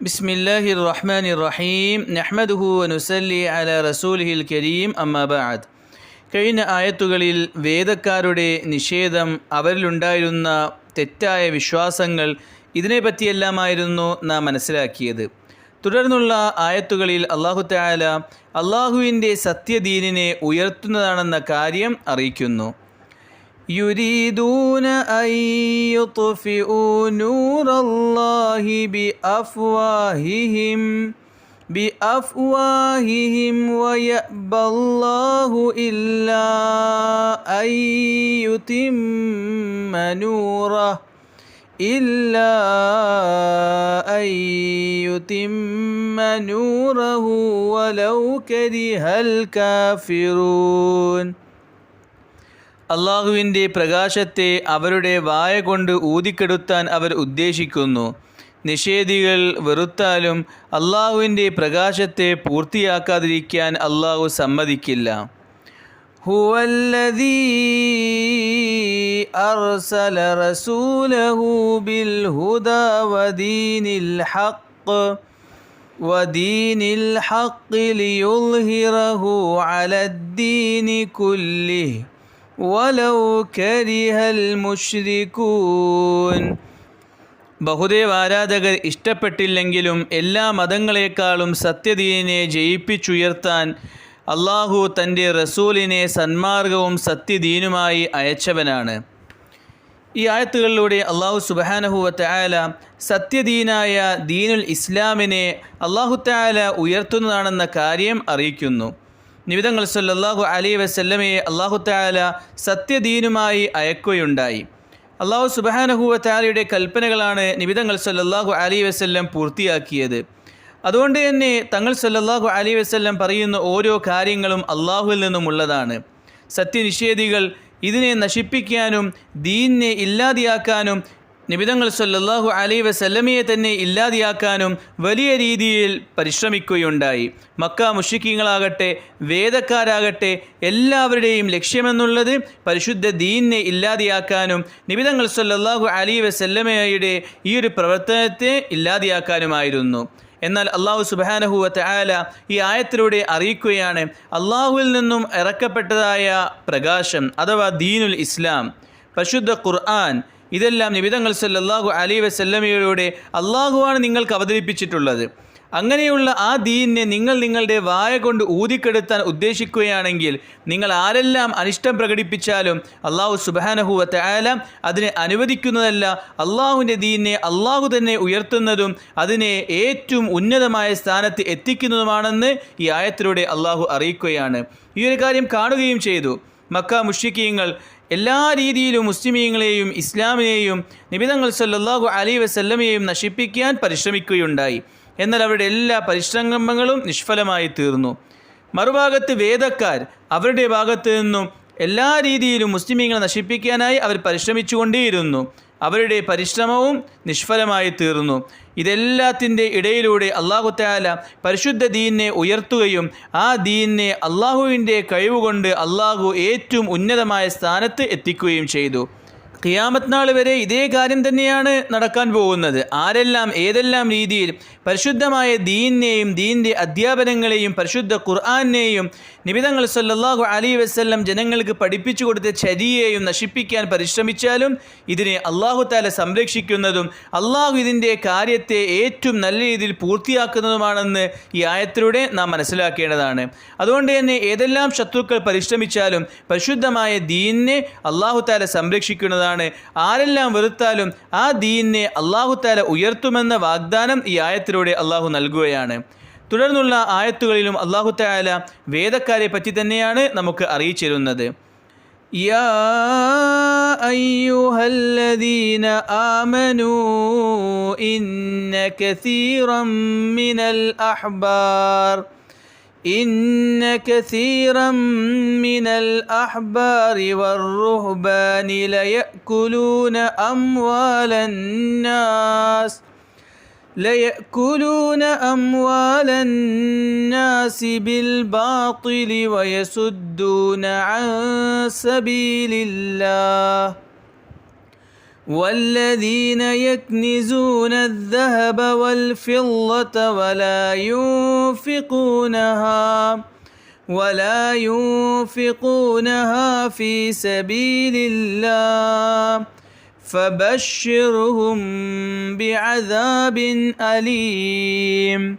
بسم الله الرحمن الرحيم نحمده ونسلي على رسوله الكريم أما بعد കഴിഞ്ഞ ആയത്തുകളിൽ വേദക്കാരുടെ നിഷേധം അവരിലുണ്ടായിരുന്ന തെറ്റായ വിശ്വാസങ്ങൾ ഇതിനെപ്പറ്റിയെല്ലാമായിരുന്നു നാം മനസ്സിലാക്കിയത് തുടർന്നുള്ള ആയത്തുകളിൽ അള്ളാഹു താല അള്ളാഹുവിൻ്റെ സത്യദീനിനെ ഉയർത്തുന്നതാണെന്ന കാര്യം അറിയിക്കുന്നു يريدون أن يطفئوا نور الله بأفواههم بأفواههم ويأبى الله إلا أن يتم نوره إلا أن يتم نوره ولو كره الكافرون. അള്ളാഹുവിൻ്റെ പ്രകാശത്തെ അവരുടെ വായ കൊണ്ട് ഊതിക്കെടുത്താൻ അവർ ഉദ്ദേശിക്കുന്നു നിഷേധികൾ വെറുത്താലും അള്ളാഹുവിൻ്റെ പ്രകാശത്തെ പൂർത്തിയാക്കാതിരിക്കാൻ അള്ളാഹു സമ്മതിക്കില്ല هو الذي أرسل رسوله بالهدى ودين الحق ودين الحق ليظهره على الدين كله വലൗ കരിഹൽ മുശ്രികൂൻ ബഹുദേവ ആരാധകർ ഇഷ്ടപ്പെട്ടില്ലെങ്കിലും എല്ലാ മതങ്ങളെക്കാളും സത്യദീനെ ജയിപ്പിച്ചുയർത്താൻ അള്ളാഹു തന്റെ റസൂലിനെ സന്മാർഗവും സത്യദീനുമായി അയച്ചവനാണ്. ഈ ആയത്തുകളിലൂടെ അള്ളാഹു സുബാനഹുവത്തായാല സത്യദീനായ ദീനുൽ ഇസ്ലാമിനെ അള്ളാഹുത്തായാല ഉയർത്തുന്നതാണെന്ന കാര്യം അറിയിക്കുന്നു. നിവിധങ്ങൾ സല്ലാഹു അലി വസല്ലമയെ അള്ളാഹു താല സത്യദീനുമായി അയക്കുകയുണ്ടായി. അള്ളാഹു സുബാനഹുവ തയാലയുടെ കൽപ്പനകളാണ് നിവിധങ്ങൾ സല്ലാഹു അലി വസല്ലം പൂർത്തിയാക്കിയത്. അതുകൊണ്ട് തന്നെ തങ്ങൾ സല്ലാഹു അലി വസല്ലം പറയുന്ന ഓരോ കാര്യങ്ങളും അള്ളാഹുവിൽ നിന്നുമുള്ളതാണ് സത്യനിഷേധികൾ ഇതിനെ നശിപ്പിക്കാനും ദീനിനെ ഇല്ലാതെയാക്കാനും നിബിതങ്ങൾ സല്ലാഹു അലൈ വസല്ലമയെ തന്നെ ഇല്ലാതെയാക്കാനും വലിയ രീതിയിൽ പരിശ്രമിക്കുകയുണ്ടായി. മക്ക മുഷിക്കീങ്ങളാകട്ടെ വേദക്കാരാകട്ടെ എല്ലാവരുടെയും ലക്ഷ്യമെന്നുള്ളത് പരിശുദ്ധ ദീനിനെ ഇല്ലാതെയാക്കാനും നിബിതങ്ങൾ സല്ലാഹു അലൈ വസല്ലമയുടെ ഈ ഒരു പ്രവർത്തനത്തെ ഇല്ലാതെയാക്കാനുമായിരുന്നു. എന്നാൽ അള്ളാഹു സുബാനഹുവത്ത് ആല ഈ ആയത്തിലൂടെ അറിയിക്കുകയാണ് അള്ളാഹുവിൽ നിന്നും ഇറക്കപ്പെട്ടതായ പ്രകാശം അഥവാ ദീനുൽ ഇസ്ലാം പരിശുദ്ധ ഖുർആൻ ഇതെല്ലാം നിബിതങ്ങൾ സല്ലല്ലാഹു അലി വസല്ലമയിലൂടെ അള്ളാഹുവാണ് നിങ്ങൾക്ക് അവതരിപ്പിച്ചിട്ടുള്ളത്. അങ്ങനെയുള്ള ആ ദീനിനെ നിങ്ങൾ നിങ്ങളുടെ വായ കൊണ്ട് ഊതിക്കെടുത്താൻ ഉദ്ദേശിക്കുകയാണെങ്കിൽ നിങ്ങൾ ആരെല്ലാം അനിഷ്ടം പ്രകടിപ്പിച്ചാലും അള്ളാഹു സുബാനഹുവ ആല അതിനെ അനുവദിക്കുന്നതല്ല. അള്ളാഹുവിന്റെ ദീനിനെ അള്ളാഹു തന്നെ ഉയർത്തുന്നതും അതിനെ ഏറ്റവും ഉന്നതമായ സ്ഥാനത്ത് എത്തിക്കുന്നതുമാണെന്ന് ഈ ആയത്തിലൂടെ അള്ളാഹു അറിയിക്കുകയാണ്. ഈ ഒരു കാര്യം കാണുകയും ചെയ്തു. മക്ക മുഷിക്കീങ്ങൾ എല്ലാ രീതിയിലും മുസ്ലിമീങ്ങളെയും ഇസ്ലാമിനെയും നിബിതങ്ങൾ സല്ലാഹു അലി വസല്ലമയെയും നശിപ്പിക്കാൻ പരിശ്രമിക്കുകയുണ്ടായി. എന്നാൽ അവരുടെ എല്ലാ പരിശ്രമങ്ങളും നിഷ്ഫലമായി തീർന്നു. മറുഭാഗത്ത് വേദക്കാർ അവരുടെ ഭാഗത്തു നിന്നും എല്ലാ രീതിയിലും മുസ്ലിമീങ്ങളെ നശിപ്പിക്കാനായി അവർ പരിശ്രമിച്ചുകൊണ്ടേയിരുന്നു. അവരുടെ പരിശ്രമവും നിഷ്ഫലമായി തീർന്നു. ഇതെല്ലാത്തിന്റെ ഇടയിലൂടെ അള്ളാഹു താല പരിശുദ്ധ ദീനിനെ ഉയർത്തുകയും ആ ദീനിനെ അള്ളാഹുവിന്റെ കഴിവുകൊണ്ട് അള്ളാഹു ഏറ്റവും ഉന്നതമായ സ്ഥാനത്ത് എത്തിക്കുകയും ചെയ്തു. ഖിയാമത്ത് നാൾ വരെ ഇതേ കാര്യം തന്നെയാണ് നടക്കാൻ പോകുന്നത്. ആരെല്ലാം ഏതെല്ലാം രീതിയിൽ പരിശുദ്ധമായ ദീനിനെയും ദീന്റെ അധ്യാപനങ്ങളെയും പരിശുദ്ധ ഖുർആാനെയും നിബിതങ്ങൾ സല്ലാഹു അലി വസ്ല്ലം ജനങ്ങൾക്ക് പഠിപ്പിച്ചു കൊടുത്ത ചരിയെയും നശിപ്പിക്കാൻ പരിശ്രമിച്ചാലും ഇതിനെ അള്ളാഹു താല സംരക്ഷിക്കുന്നതും അള്ളാഹു ഇതിന്റെ കാര്യത്തെ ഏറ്റവും നല്ല രീതിയിൽ പൂർത്തിയാക്കുന്നതുമാണെന്ന് ഈ ആയത്തിലൂടെ നാം മനസ്സിലാക്കേണ്ടതാണ്. അതുകൊണ്ട് തന്നെ ഏതെല്ലാം ശത്രുക്കൾ പരിശ്രമിച്ചാലും പരിശുദ്ധമായ ദീനിനെ അള്ളാഹു താല സംരക്ഷിക്കുന്നതാണ് ആരെല്ലാം വെറുത്താലും ആ ദീനിനെ അള്ളാഹു താല ഉയർത്തുമെന്ന വാഗ്ദാനം ഈ ആയത്തിലൂടെ അള്ളാഹു നൽകുകയാണ് തുടർന്നുള്ള ആയത്തുകളിലും അള്ളാഹു താല വേദക്കാരെ പറ്റി തന്നെയാണ് നമുക്ക് അറിയിച്ചിരുന്നത് يا أيها الذين آمنوا إن كثيرا من الأحبار إن كثيرا من الأحبار والرهبان ليأكلون أموال الناس ليأكلون أموال الناس بالباطل ويصدون عن سبيل الله. والذين يكنزون الذهب والفضة ولا ينفقونها ولا ينفقونها في سبيل الله فبشرهم بعذاب أليم.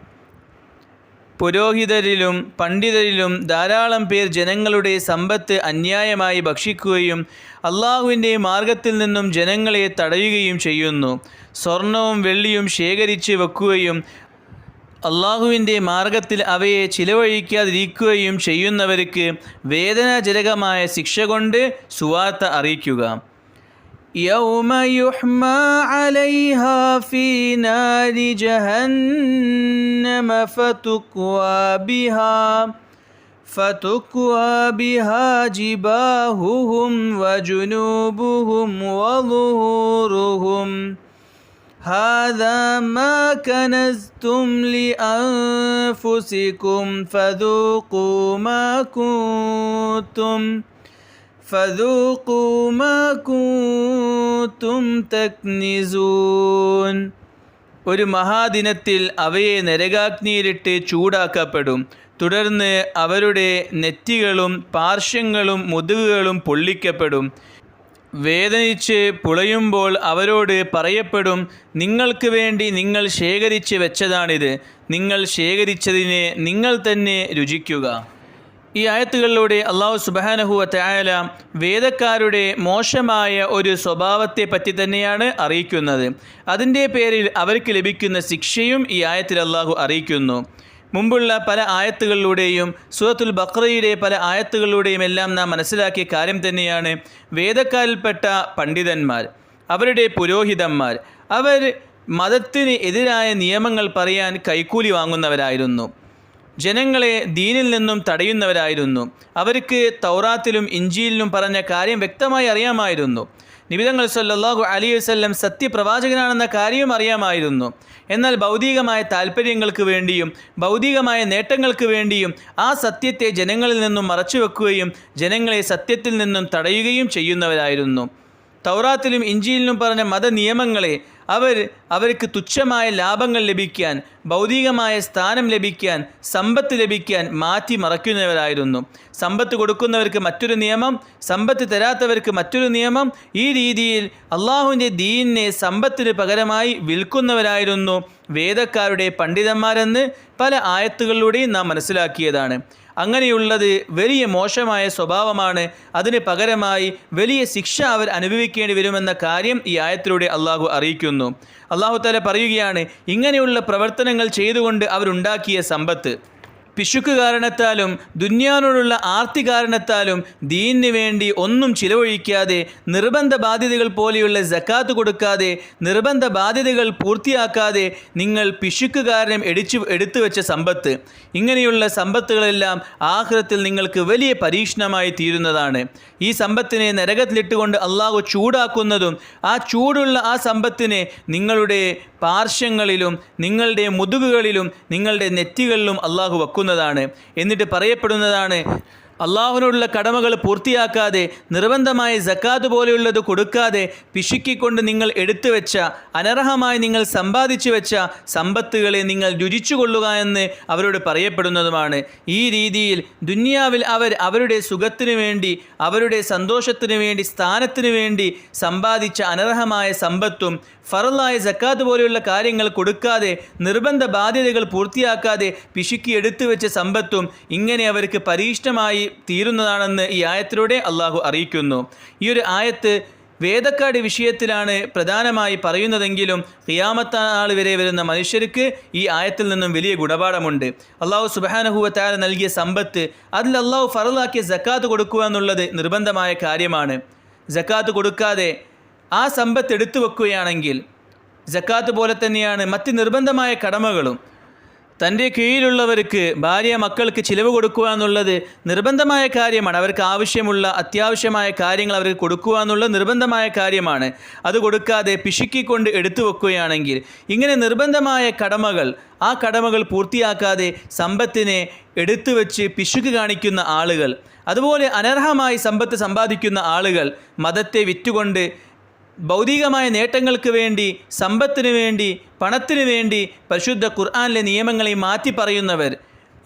പുരോഹിതരിലും പണ്ഡിതരിലും ധാരാളം പേർ ജനങ്ങളുടെ സമ്പത്ത് അന്യായമായി ഭക്ഷിക്കുകയും അള്ളാഹുവിന്റെ മാർഗത്തിൽ നിന്നും ജനങ്ങളെ തടയുകയും ചെയ്യുന്നു. സ്വർണവും വെള്ളിയും ശേഖരിച്ച് വെക്കുകയും അള്ളാഹുവിന്റെ മാർഗത്തിൽ അവയെ ചിലവഴിക്കാതിരിക്കുകയും ചെയ്യുന്നവർക്ക് വേദനാജനകമായ ശിക്ഷ കൊണ്ട് സുവാർത്ത അറിയിക്കുക. يوم يحمى عليها في نار جهنم فتكوى بها فتكوى بها جباههم وجنوبهم وظهورهم. هذا ما كنزتم لأنفسكم فذوقوا ما كنتم فذوقوا ما كنتم تكنزون ഒരു മഹാദിനത്തിൽ അവയെ നരകാഗ്നിയിലിട്ട് ചൂടാക്കപ്പെടും തുടർന്ന് അവരുടെ നെറ്റികളും പാർശ്വങ്ങളും മുതുകുകളും പൊള്ളിക്കപ്പെടും വേദനിച്ച് പുളയുമ്പോൾ അവരോട് പറയപ്പെടും നിങ്ങൾക്ക് വേണ്ടി നിങ്ങൾ ശേഖരിച്ച് വെച്ചതാണിത് നിങ്ങൾ ശേഖരിച്ചതിനെ നിങ്ങൾ തന്നെ രുചിക്കുക ഈ ആയത്തുകളിലൂടെ അള്ളാഹു സുബാനഹുവ തയാല വേദക്കാരുടെ മോശമായ ഒരു സ്വഭാവത്തെ പറ്റി തന്നെയാണ് അറിയിക്കുന്നത്. അതിന്റെ പേരിൽ അവർക്ക് ലഭിക്കുന്ന ശിക്ഷയും ഈ ആയത്തിൽ അള്ളാഹു അറിയിക്കുന്നു. മുമ്പുള്ള പല ആയത്തുകളിലൂടെയും സൂറത്തുൽ ബക്രയുടെ പല ആയത്തുകളിലൂടെയും എല്ലാം നാം മനസ്സിലാക്കിയ കാര്യം തന്നെയാണ് വേദക്കാരിൽപ്പെട്ട പണ്ഡിതന്മാർ അവരുടെ പുരോഹിതന്മാർ. അവർ മതത്തിന് എതിരായ നിയമങ്ങൾ പറയാൻ കൈക്കൂലി വാങ്ങുന്നവരായിരുന്നു. ജനങ്ങളെ ദീനിൽ നിന്നും തടയുന്നവരായിരുന്നു. അവർക്ക് തൗറാത്തിലും ഇഞ്ചിയിലും പറഞ്ഞ കാര്യം വ്യക്തമായി അറിയാമായിരുന്നു. നിബിതങ്ങൾ സല്ലാഹു അലി വസല്ലം സത്യപ്രവാചകനാണെന്ന കാര്യവും അറിയാമായിരുന്നു. എന്നാൽ ഭൗതികമായ താല്പര്യങ്ങൾക്ക് വേണ്ടിയും ഭൗതികമായ നേട്ടങ്ങൾക്ക് വേണ്ടിയും ആ സത്യത്തെ ജനങ്ങളിൽ നിന്നും മറച്ചുവെക്കുകയും ജനങ്ങളെ സത്യത്തിൽ നിന്നും തടയുകയും ചെയ്യുന്നവരായിരുന്നു. തൗറാത്തിലും ഇഞ്ചിയിലും പറഞ്ഞ മതനിയമങ്ങളെ അവർ അവർക്ക് തുച്ഛമായ ലാഭങ്ങൾ ലഭിക്കാൻ ഭൗതികമായ സ്ഥാനം ലഭിക്കാൻ സമ്പത്ത് ലഭിക്കാൻ മാറ്റി മറയ്ക്കുന്നവരായിരുന്നു സമ്പത്ത് കൊടുക്കുന്നവർക്ക് മറ്റൊരു നിയമം സമ്പത്ത് തരാത്തവർക്ക് മറ്റൊരു നിയമം. ഈ രീതിയിൽ അള്ളാഹുവിന്റെ ദീനിനെ സമ്പത്തിന് പകരമായി വിൽക്കുന്നവരായിരുന്നു വേദക്കാരുടെ പണ്ഡിതന്മാരെന്ന് പല ആയത്തുകളിലൂടെയും നാം മനസ്സിലാക്കിയതാണ്. അങ്ങനെയുള്ളത് വലിയ മോശമായ സ്വഭാവമാണ്. അതിന് പകരമായി വലിയ ശിക്ഷ അവർ അനുഭവിക്കേണ്ടി വരുമെന്ന കാര്യം ഈ ആയത്തിലൂടെ അള്ളാഹു അറിയിക്കുന്നു. അള്ളാഹു തല പറയുകയാണ് ഇങ്ങനെയുള്ള പ്രവർത്തനങ്ങൾ ചെയ്തുകൊണ്ട് അവരുണ്ടാക്കിയ സമ്പത്ത്. പിശുക്ക് കാരണത്താലും ദുന്യാനോടുള്ള ആർത്തി കാരണത്താലും ദീനിന് വേണ്ടി ഒന്നും ചിലവഴിക്കാതെ നിർബന്ധ ബാധ്യതകൾ പോലെയുള്ള ജക്കാത്ത് കൊടുക്കാതെ നിർബന്ധ ബാധ്യതകൾ പൂർത്തിയാക്കാതെ നിങ്ങൾ പിശുക്ക് കാരണം എടിച്ചു എടുത്തു വെച്ച സമ്പത്ത്. ഇങ്ങനെയുള്ള സമ്പത്തുകളെല്ലാം ആഹ്റത്തിൽ നിങ്ങൾക്ക് വലിയ പരീക്ഷണമായി തീരുന്നതാണ്. ഈ സമ്പത്തിനെ നരകത്തിലിട്ടുകൊണ്ട് അള്ളാഹു ചൂടാക്കുന്നതും ആ ചൂടുള്ള ആ സമ്പത്തിനെ നിങ്ങളുടെ പാർശ്വങ്ങളിലും നിങ്ങളുടെ മുതുകുകളിലും നിങ്ങളുടെ നെറ്റികളിലും അള്ളാഹു വെക്കുന്നതാണ്. എന്നിട്ട് പറയപ്പെടുന്നതാണ് അള്ളാഹുവിനോടുള്ള കടമകൾ പൂർത്തിയാക്കാതെ നിർബന്ധമായ ജക്കാത്ത് പോലെയുള്ളത് കൊടുക്കാതെ പിശുക്കിക്കൊണ്ട് നിങ്ങൾ എടുത്തു വെച്ച അനർഹമായി നിങ്ങൾ സമ്പാദിച്ചു വെച്ച സമ്പത്തുകളെ നിങ്ങൾ രുചിച്ചുകൊള്ളുക എന്ന് അവരോട് പറയപ്പെടുന്നതുമാണ്. ഈ രീതിയിൽ ദുന്യാവിൽ അവർ അവരുടെ സുഖത്തിനു വേണ്ടി അവരുടെ സന്തോഷത്തിനു വേണ്ടി സ്ഥാനത്തിനു വേണ്ടി സമ്പാദിച്ച അനർഹമായ സമ്പത്തും ഫറലായ ജക്കാത്ത് പോലെയുള്ള കാര്യങ്ങൾ കൊടുക്കാതെ നിർബന്ധ ബാധ്യതകൾ പൂർത്തിയാക്കാതെ പിശുക്കി എടുത്തു വെച്ച സമ്പത്തും ഇങ്ങനെ അവർക്ക് പരീക്ഷണമായി തീരുന്നതാണെന്ന് ഈ ആയത്തിലൂടെ അള്ളാഹു അറിയിക്കുന്നു. ഈ ഒരു ആയത്ത് വേദക്കാട് വിഷയത്തിലാണ് പ്രധാനമായി പറയുന്നതെങ്കിലും ഖിയാമത്താൾ വരെ വരുന്ന മനുഷ്യർക്ക് ഈ ആയത്തിൽ നിന്നും വലിയ ഗുണപാഠമുണ്ട്. അള്ളാഹു സുബാനഹുവത്താര നൽകിയ സമ്പത്ത് അതിൽ അള്ളാഹു ഫറലാക്കിയ ജക്കാത്ത് കൊടുക്കുക എന്നുള്ളത് നിർബന്ധമായ കാര്യമാണ്. ജക്കാത്ത് കൊടുക്കാതെ ആ സമ്പത്ത് എടുത്തു വെക്കുകയാണെങ്കിൽ ജക്കാത്ത് പോലെ തന്നെയാണ് മറ്റ് നിർബന്ധമായ കടമകളും. തന്റെ കീഴിലുള്ളവർക്ക് ഭാര്യ മക്കൾക്ക് ചിലവ് കൊടുക്കുക എന്നുള്ളത് നിർബന്ധമായ കാര്യമാണ്. അവർക്ക് ആവശ്യമുള്ള അത്യാവശ്യമായ കാര്യങ്ങൾ അവർക്ക് കൊടുക്കുക എന്നുള്ളത് നിർബന്ധമായ കാര്യമാണ്. അത് കൊടുക്കാതെ പിശുക്കിക്കൊണ്ട് എടുത്തു വെക്കുകയാണെങ്കിൽ ഇങ്ങനെ നിർബന്ധമായ കടമകൾ ആ കടമകൾ പൂർത്തിയാക്കാതെ സമ്പത്തിനെ എടുത്തു വെച്ച് പിശുക്ക് കാണിക്കുന്ന ആളുകൾ അതുപോലെ അനർഹമായി സമ്പത്ത് സമ്പാദിക്കുന്ന ആളുകൾ മതത്തെ വിറ്റുകൊണ്ട് ഭൗതികമായ നേട്ടങ്ങൾക്ക് വേണ്ടി സമ്പത്തിനു വേണ്ടി പണത്തിനു വേണ്ടി പരിശുദ്ധ ഖുർആാനിലെ നിയമങ്ങളെ മാറ്റി പറയുന്നവർ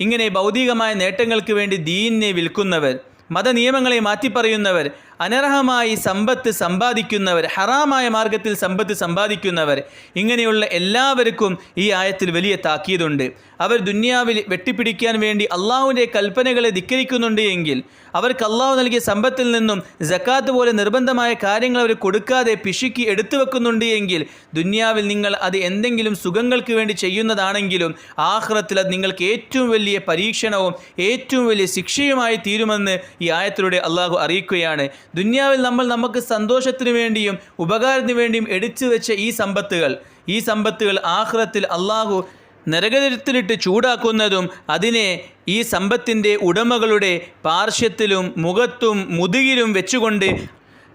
ഇങ്ങനെ ഭൗതികമായ നേട്ടങ്ങൾക്ക് വേണ്ടി ദീനിനെ വിൽക്കുന്നവർ മതനിയമങ്ങളെ മാറ്റിപ്പറയുന്നവർ അനർഹമായി സമ്പത്ത് സമ്പാദിക്കുന്നവർ ഹറാമായ മാർഗത്തിൽ സമ്പത്ത് സമ്പാദിക്കുന്നവർ ഇങ്ങനെയുള്ള എല്ലാവർക്കും ഈ ആയത്തിൽ വലിയ താക്കീതുണ്ട്. അവർ ദുന്യാവിൽ വെട്ടിപ്പിടിക്കാൻ വേണ്ടി അള്ളാഹുവിന്റെ കൽപ്പനകളെ ധിക്കരിക്കുന്നുണ്ട് എങ്കിൽ അവർക്ക് അള്ളാഹു നൽകിയ സമ്പത്തിൽ നിന്നും ജക്കാത്ത് പോലെ നിർബന്ധമായ കാര്യങ്ങൾ അവർ കൊടുക്കാതെ പിശുക്കി എടുത്തു വെക്കുന്നുണ്ട് എങ്കിൽ ദുന്യാവിൽ നിങ്ങൾ അത് എന്തെങ്കിലും സുഖങ്ങൾക്ക് വേണ്ടി ചെയ്യുന്നതാണെങ്കിലും ആഹ്റത്തിൽ അത് നിങ്ങൾക്ക് ഏറ്റവും വലിയ പരീക്ഷണവും ഏറ്റവും വലിയ ശിക്ഷയുമായി തീരുമെന്ന് ഈ ആയത്തിലൂടെ അള്ളാഹു അറിയിക്കുകയാണ്. ദുന്യാവിൽ നമ്മൾ നമുക്ക് സന്തോഷത്തിനു വേണ്ടിയും ഉപകാരത്തിന് വേണ്ടിയും എടുത്തു വെച്ച ഈ സമ്പത്തുകൾ ഈ സമ്പത്തുകൾ ആഹ്റത്തിൽ അള്ളാഹു നരകത്തിലിട്ട് ചൂടാക്കുന്നതും അതിനെ ഈ സമ്പത്തിന്റെ ഉടമകളുടെ പാർശ്വത്തിലും മുഖത്തും മുതുകിലും വെച്ചുകൊണ്ട്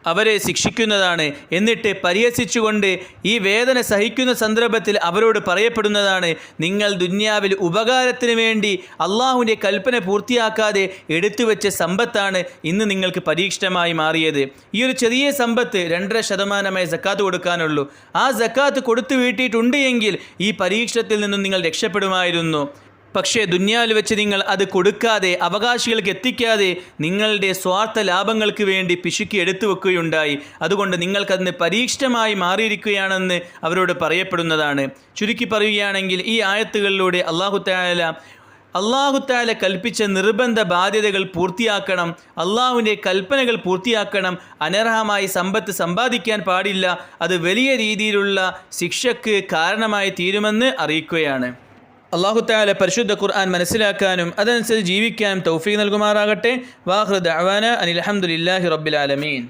അവരെ ശിക്ഷിക്കുന്നതാണ്. എന്നിട്ട് പരിഹസിച്ചുകൊണ്ട് ഈ വേദന സഹിക്കുന്ന സന്ദർഭത്തിൽ അവരോട് പറയപ്പെടുന്നതാണ് നിങ്ങൾ ദുന്യാവിൽ ഉപകാരത്തിന് വേണ്ടി അള്ളാഹുവിന്റെ കൽപ്പന പൂർത്തിയാക്കാതെ എടുത്തുവെച്ച സമ്പത്താണ് ഇന്ന് നിങ്ങൾക്ക് പരീക്ഷണമായി മാറിയത്. ഈ ഒരു ചെറിയ സമ്പത്ത് രണ്ടര ശതമാനമായി സക്കാത്ത് കൊടുക്കാനുള്ളൂ. ആ സക്കാത്ത് കൊടുത്തു വീട്ടിയിട്ടുണ്ട് എങ്കിൽ ഈ പരീക്ഷണത്തിൽ നിന്നും നിങ്ങൾ രക്ഷപ്പെടുമായിരുന്നു. പക്ഷേ ദുന്യാവിൽ വെച്ച് നിങ്ങൾ അത് കൊടുക്കാതെ അവകാശികൾക്ക് എത്തിക്കാതെ നിങ്ങളുടെ സ്വാർത്ഥ ലാഭങ്ങൾക്ക് വേണ്ടി പിശുക്കി എടുത്തു വെക്കുകയുണ്ടായി. അതുകൊണ്ട് നിങ്ങൾക്കതിന് പരീക്ഷമായി മാറിയിരിക്കുകയാണെന്ന് അവരോട് പറയപ്പെടുന്നതാണ്. ചുരുക്കി പറയുകയാണെങ്കിൽ ഈ ആയത്തുകളിലൂടെ അള്ളാഹു താല അള്ളാഹുത്താല കൽപ്പിച്ച നിർബന്ധ ബാധ്യതകൾ പൂർത്തിയാക്കണം അള്ളാഹുവിന്റെ കൽപ്പനകൾ പൂർത്തിയാക്കണം അനർഹമായി സമ്പത്ത് സമ്പാദിക്കാൻ പാടില്ല അത് വലിയ രീതിയിലുള്ള ശിക്ഷക്ക് കാരണമായി തീരുമെന്ന് അറിയിക്കുകയാണ്. അള്ളാഹുത്താല പരിശുദ്ധ ഖുർആൻ മനസ്സിലാക്കാനും അതനുസരിച്ച് ജീവിക്കാനും തൗഫീഖ് നൽകുമാറാകട്ടെ. വാഹൃദ് അവാന അനിൽ അഹമ്മദില്ലാഹി റബ്ബിൽ ആലമീൻ.